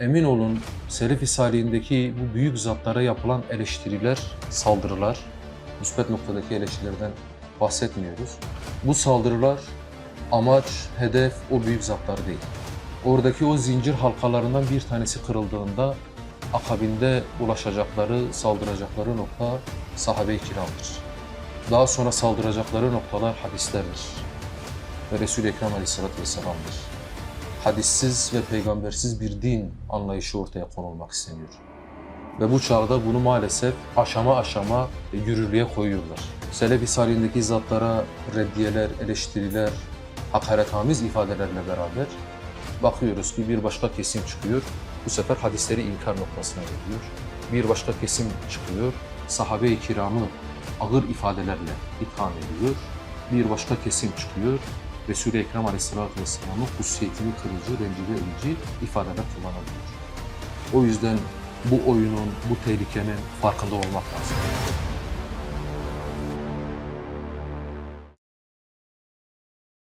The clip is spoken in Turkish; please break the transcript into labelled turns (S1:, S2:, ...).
S1: Emin olun Selefi Salih'indeki bu büyük zatlara yapılan eleştiriler, saldırılar, müspet noktadaki eleştirilerden bahsetmiyoruz. Bu saldırılar amaç, hedef o büyük zatlar değil. Oradaki o zincir halkalarından bir tanesi kırıldığında akabinde ulaşacakları, saldıracakları nokta sahabe-i kiramdır. Daha sonra saldıracakları noktalar hadislerdir ve Resul-i Ekrem Aleyhisselatü Vesselam'dır. Hadissiz ve peygambersiz bir din anlayışı ortaya konulmak isteniyor. Ve bu çağda bunu maalesef aşama aşama yürürlüğe koyuyorlar. Selefi Salih'indeki zatlara reddiyeler, eleştiriler, hakaretamiz ifadelerle beraber bakıyoruz ki bir başka kesim çıkıyor. Bu sefer hadisleri inkar noktasına geliyor. Bir başka kesim çıkıyor. Sahabe-i kiramı ağır ifadelerle itham ediyor. Bir başka kesim çıkıyor. Resul-i Ekrem Aleyhisselatü Vesselam'ın hususiyetini kırıcı, rencide edici ifadeler kullanabiliyor. O yüzden bu oyunun, bu tehlikenin farkında olmak lazım.